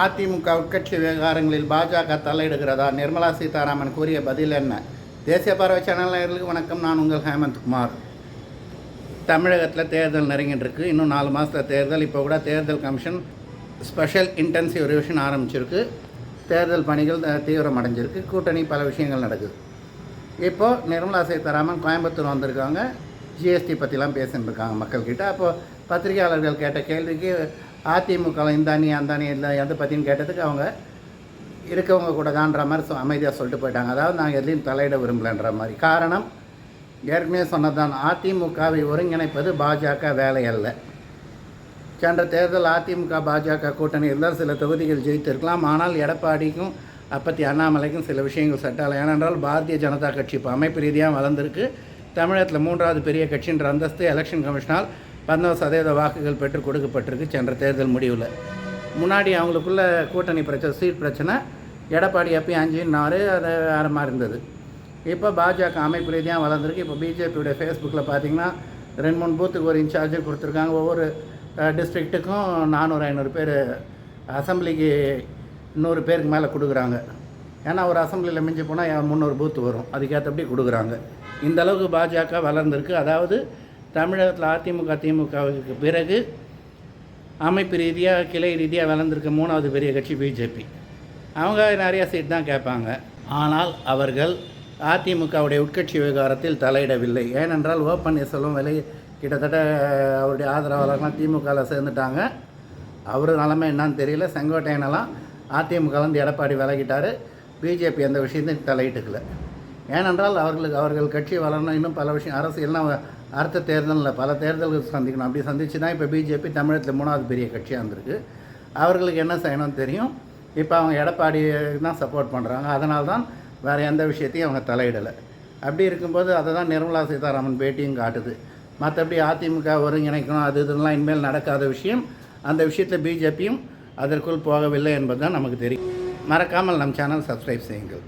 அதிமுக உட்கட்சி விவகாரங்களில் பாஜக தலையிடுகிறதா? நிர்மலா சீதாராமன் கூறிய பதில் என்ன? தேசிய பார்வை சேனல் வணக்கம். நான் உங்கள் ஹேமந்த் குமார் தமிழகத்தில் தேர்தல் நெருங்கிட்டு இருக்கு. இன்னும் நாலு மாதத்தில் தேர்தல். இப்போ கூட தேர்தல் கமிஷன் ஸ்பெஷல் இன்டென்சிவ் ரிவிஷன் ஆரம்பிச்சிருக்கு. தேர்தல் பணிகள் தீவிரம் அடைஞ்சிருக்கு கூட்டணி பல விஷயங்கள் நடக்குது. இப்போது நிர்மலா சீதாராமன் கோயம்புத்தூர் வந்திருக்காங்க. ஜிஎஸ்டி பற்றிலாம் பேசின்னு இருக்காங்க மக்கள்கிட்ட. அப்போது பத்திரிகையாளர்கள் கேட்ட கேள்விக்கு அதிமுக அந்த அணி இல்லை எதை பற்றின்னு கேட்டதுக்கு அவங்க இருக்கவங்க கூட தான்ற மாதிரி சொ அமைதியாக சொல்லிட்டு போயிட்டாங்க. அதாவது நாங்கள் எதையும் தலையிட விரும்பலன்ற மாதிரி. காரணம் ஏற்கனவே சொன்னதுதான் அதிமுகவை ஒருங்கிணைப்பது பாஜக வேலை அல்ல சென்ற தேர்தல் அதிமுக பாஜக கூட்டணி இருந்தால் சில தொகுதிகள் ஜெயித்திருக்கலாம். ஆனால் எடப்பாடிக்கும் அப்பத்தி அண்ணாமலைக்கும் சில விஷயங்கள் சட்டாலை ஏனென்றால் பாரதிய ஜனதா கட்சி இப்போ அமைப்பு ரீதியாக வளர்ந்துருக்கு. தமிழகத்தில் மூன்றாவது பெரிய கட்சின்ற அந்தஸ்து எலெக்ஷன் கமிஷனால் பதினோரு சதவீத வாக்குகள் பெற்று கொடுக்கப்பட்டிருக்கு சென்ற தேர்தல் முடிவில். முன்னாடி அவங்களுக்குள்ள கூட்டணி பிரச்சனை சீட் பிரச்சனை எடப்பாடி எப்பயும் அஞ்சுன்னாரு அது வேறு மாதிரி இருந்தது. இப்போ பாஜக அமைப்பு ரீதியாக வளர்ந்துருக்கு. இப்போ பிஜேபியோட ஃபேஸ்புக்கில் பார்த்தீங்கன்னா ரெண்டு மூணு பூத்துக்கு ஒரு இன்சார்ஜு கொடுத்துருக்காங்க. ஒவ்வொரு டிஸ்ட்ரிக்ட்டுக்கும் நானூறு ஐநூறு பேர் அசம்பிளிக்கு நூறு பேருக்கு மேலே கொடுக்குறாங்க. ஏன்னா ஒரு அசம்பிளியில் மிஞ்சி போனால் முந்நூறு பூத்து வரும். அதுக்கேற்றபடி கொடுக்குறாங்க. இந்த அளவுக்கு பாஜக வளர்ந்துருக்கு. அதாவது தமிழகத்தில் அதிமுக திமுகவுக்கு பிறகு அமைப்பு ரீதியாக கிளை ரீதியாக வளர்ந்துருக்க மூணாவது பெரிய கட்சி பிஜேபி அவங்க நிறையா சீட் தான் கேட்பாங்க. ஆனால் அவர்கள் அதிமுகவுடைய உட்கட்சி விவகாரத்தில் தலையிடவில்லை. ஏனென்றால் ஓ பன்னீர்செல்வம் விலை கிட்டத்தட்ட அவருடைய ஆதரவாளர்கள்லாம் திமுகவில் சேர்ந்துட்டாங்க. அவர் நிலமை என்னன்னு தெரியல. செங்கோட்டையனெல்லாம் அதிமுகலேருந்து எடப்பாடி விலகிட்டார். பிஜேபி அந்த விஷயத்தையும் தலையிட்டுக்கல. ஏனென்றால் அவர்களுக்கு அவர்கள் கட்சி வளரணும். இன்னும் பல விஷயம் அரசியல்னா அடுத்த தேர்தலில் பல தேர்தல்கள் சந்திக்கணும். அப்படி சந்திச்சு தான் இப்போ பிஜேபி தமிழகத்தில் மூணாவது பெரிய கட்சியாக இருந்திருக்கு. அவர்களுக்கு என்ன செய்யணும்னு தெரியும். இப்போ அவங்க எடப்பாடி தான் சப்போர்ட் பண்ணுறாங்க அதனால தான் வேறு எந்த விஷயத்தையும் அவங்க தலையிடலை. அப்படி இருக்கும்போது அதை தான் நிர்மலா சீதாராமன் பேட்டியும் காட்டுது. மற்றபடி அதிமுக ஒருங்கிணைக்கணும். அது இதெல்லாம் இனிமேல் நடக்காத விஷயம். அந்த விஷயத்தில் பிஜேபியும் அதற்குள் போகவில்லை என்பது தான் நமக்கு தெரியும். மறக்காமல் நம் சேனல் சப்ஸ்கிரைப் செய்யுங்கள்.